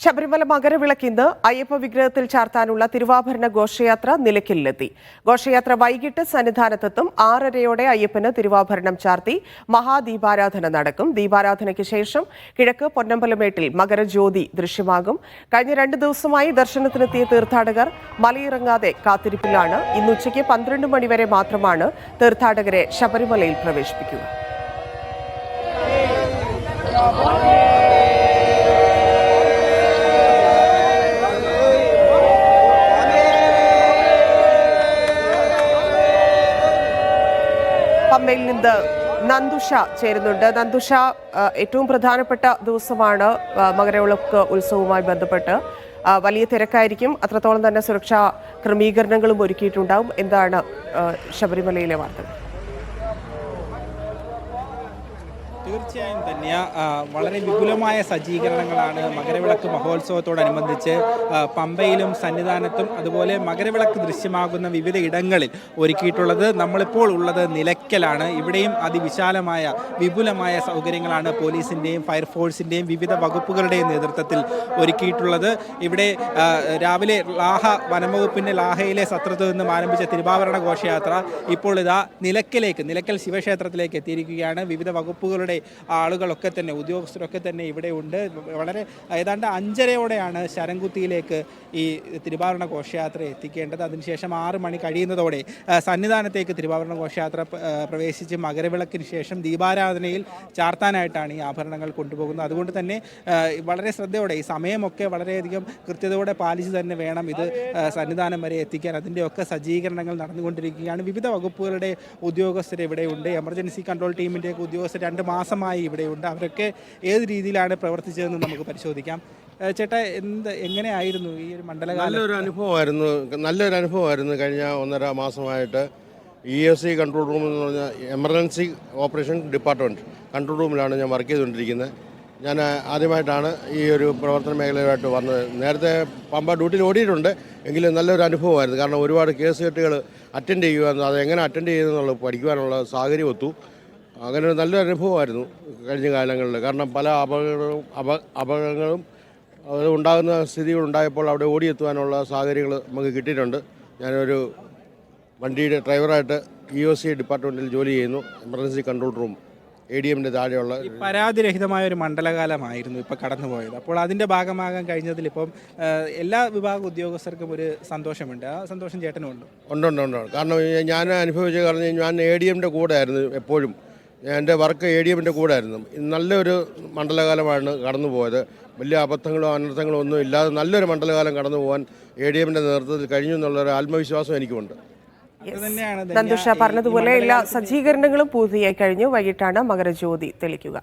ശബരിമല മകരവിളക്ക് ഇന്ന് അയ്യപ്പ വിഗ്രഹത്തിൽ ചാർത്താനുള്ള തിരുവാഭരണ ഘോഷയാത്ര നിലയ്ക്കലിലെത്തി ഘോഷയാത്ര വൈകിട്ട് സന്നിധാനത്തെത്തും ആറരയോടെ അയ്യപ്പന് തിരുവാഭരണം ചാർത്തി മഹാദീപാരാധന നടക്കും. ദീപാരാധനയ്ക്ക് ശേഷം കിഴക്ക് പൊന്നമ്പലമേട്ടിൽ മകരജ്യോതി ദൃശ്യമാകും. കഴിഞ്ഞ രണ്ട് ദിവസമായി ദർശനത്തിനെത്തിയ തീർത്ഥാടകർ മലയിറങ്ങാതെ കാത്തിരിപ്പിലാണ്. ഇന്ന് ഉച്ചയ്ക്ക് പന്ത്രണ്ട് മണിവരെ മാത്രമാണ് തീർത്ഥാടകരെ ശബരിമലയിൽ പ്രവേശിപ്പിക്കുക. പമ്പയിൽ നിന്ന് നന്ദുഷ ചേരുന്നുണ്ട്. നന്ദുഷ ഏറ്റവും പ്രധാനപ്പെട്ട ദിവസമാണ് മകരവിളക്ക് ഉത്സവവുമായി ബന്ധപ്പെട്ട്. വലിയ തിരക്കായിരിക്കും. അത്രത്തോളം തന്നെ സുരക്ഷാ ക്രമീകരണങ്ങളും ഒരുക്കിയിട്ടുണ്ടാവും. എന്താണ് ശബരിമലയിലെ വാർത്തകൾ? തീർച്ചയായും തന്നെ വളരെ വിപുലമായ സജ്ജീകരണങ്ങളാണ് മകരവിളക്ക് മഹോത്സവത്തോടനുബന്ധിച്ച് പമ്പയിലും സന്നിധാനത്തും അതുപോലെ മകരവിളക്ക് ദൃശ്യമാകുന്ന വിവിധ ഇടങ്ങളിൽ ഒരുക്കിയിട്ടുള്ളത് നമ്മളിപ്പോൾ ഉള്ളത് നിലയ്ക്കലാണ്. ഇവിടെയും അതിവിശാലമായ വിപുലമായ സൗകര്യങ്ങളാണ് പോലീസിന്റെയും ഫയർഫോഴ്സിന്റെയും വിവിധ വകുപ്പുകളുടെയും നേതൃത്വത്തിൽ ഒരുക്കിയിട്ടുള്ളത്. ഇവിടെ രാവിലെ ലാഹ വനംവകുപ്പിന്റെ ലാഹയിലെ സത്രത്തിൽ നിന്നും ആരംഭിച്ച തിരുവാഭരണ ഘോഷയാത്ര ഇപ്പോൾ ഇതാ നിലയ്ക്കലേക്ക് നിലയ്ക്കൽ ശിവക്ഷേത്രത്തിലേക്ക് എത്തിയിരിക്കുകയാണ്. വിവിധ വകുപ്പുകളുടെ ആളുകളൊക്കെ തന്നെ ഉദ്യോഗസ്ഥരൊക്കെ തന്നെ ഇവിടെ ഉണ്ട്. വളരെ ഏതാണ്ട് അഞ്ചരയോടെയാണ് ശരംകുത്തിയിലേക്ക് ഈ തിരുവാഭരണ ഘോഷയാത്ര എത്തിക്കേണ്ടത്. അതിനുശേഷം ആറ് മണി കഴിയുന്നതോടെ സന്നിധാനത്തേക്ക് തിരുവാഭരണ ഘോഷയാത്ര പ്രവേശിച്ച് മകരവിളക്കിന് ശേഷം ദീപാരാധനയിൽ ചാർത്താനായിട്ടാണ് ഈ ആഭരണങ്ങൾ കൊണ്ടുപോകുന്നത്. അതുകൊണ്ട് തന്നെ വളരെ ശ്രദ്ധയോടെ ഈ സമയമൊക്കെ വളരെയധികം കൃത്യതയോടെ പാലിച്ച് തന്നെ വേണം ഇത് സന്നിധാനം വരെ എത്തിക്കാൻ. അതിന്റെയൊക്കെ സജ്ജീകരണങ്ങൾ നടന്നുകൊണ്ടിരിക്കുകയാണ്. വിവിധ വകുപ്പുകളുടെ ഉദ്യോഗസ്ഥർ ഇവിടെയുണ്ട് എമർജൻസി കൺട്രോൾ ടീമിന്റെയൊക്കെ ഉദ്യോഗസ്ഥർ രണ്ട് മാസമായി ഇവിടെയുണ്ട്. അവരൊക്കെ ഏത് രീതിയിലാണ് പ്രവർത്തിച്ചതെന്ന് നമുക്ക് പരിശോധിക്കാം. ചേട്ട എന്ത് എങ്ങനെയായിരുന്നു ഈ ഒരു മണ്ഡല നല്ലൊരു അനുഭവമായിരുന്നു. നല്ലൊരു അനുഭവമായിരുന്നു കഴിഞ്ഞ ഒന്നര മാസമായിട്ട് E S C control room എന്ന് പറഞ്ഞ എമർജൻസി ഓപ്പറേഷൻ ഡിപ്പാർട്ട്മെന്റ് കൺട്രോൾ റൂമിലാണ് ഞാൻ വർക്ക് ചെയ്തുകൊണ്ടിരിക്കുന്നത്. ഞാൻ ആദ്യമായിട്ടാണ് ഈ ഒരു പ്രവർത്തന മേഖലയുമായിട്ട് വന്നത്. നേരത്തെ പമ്പ ഡ്യൂട്ടിയിൽ ഓടിയിട്ടുണ്ട്. എങ്കിലും നല്ലൊരു അനുഭവമായിരുന്നു. കാരണം ഒരുപാട് കേസ് കെട്ടുകൾ അറ്റൻഡ് ചെയ്യുക അത് എങ്ങനെ അറ്റൻഡ് ചെയ്യുമെന്നുള്ളത് പഠിക്കുവാനുള്ള സാഹചര്യം ഒത്തു. അങ്ങനെ ഒരു നല്ലൊരു അനുഭവമായിരുന്നു കഴിഞ്ഞ കാലങ്ങളിൽ കാരണം പല അപകടങ്ങളും അപ അപകടങ്ങളും അത് ഉണ്ടാകുന്ന സ്ഥിതികൾ ഉണ്ടായപ്പോൾ അവിടെ ഓടിയെത്തുവാനുള്ള സാഹചര്യങ്ങൾ നമുക്ക് കിട്ടിയിട്ടുണ്ട്. ഞാനൊരു വണ്ടിയുടെ ഡ്രൈവറായിട്ട് ഇ ഒ സി ഡിപ്പാർട്ട്മെന്റിൽ ജോലി ചെയ്യുന്നു. Emergency control room A D എമ്മിന്റെ താഴെയുള്ള പരാതിരഹിതമായ ഒരു മണ്ഡലകാലമായിരുന്നു ഇപ്പോൾ കടന്നുപോയത്. അപ്പോൾ അതിന്റെ ഭാഗമാകാൻ കഴിഞ്ഞതിൽ ഇപ്പം എല്ലാ വിഭാഗ ഉദ്യോഗസ്ഥർക്കും ഒരു സന്തോഷമുണ്ട്. ആ സന്തോഷം ചേട്ടനുമുണ്ട്. ഉണ്ട് ഉണ്ട് ഉണ്ട്. കാരണം ഞാൻ അനുഭവിച്ച കാരണം ഞാൻ എ ഡി എമ്മിന്റെ കൂടെ ആയിരുന്നു എപ്പോഴും. എന്റെ വർക്ക് എ ഡി എമ്മിന്റെ കൂടെ ആയിരുന്നു നല്ലൊരു മണ്ഡലകാലമാണ് കടന്നു പോയത് വലിയ അബദ്ധങ്ങളോ അനർത്ഥങ്ങളോ ഒന്നും ഇല്ലാതെ നല്ലൊരു മണ്ഡലകാലം കടന്നു പോകാൻ എ ഡി എമ്മിന്റെ നേതൃത്വത്തിൽ കഴിഞ്ഞു എന്നുള്ളൊരു ആത്മവിശ്വാസം എനിക്കുണ്ട്. അത് തന്നെയാണ് ധന്യ പറഞ്ഞതുപോലെ എല്ലാ സജ്ജീകരണങ്ങളും പൂർത്തിയായി കഴിഞ്ഞു. വൈകിട്ടാണ് മകരജ്യോതി തെളിക്കുക.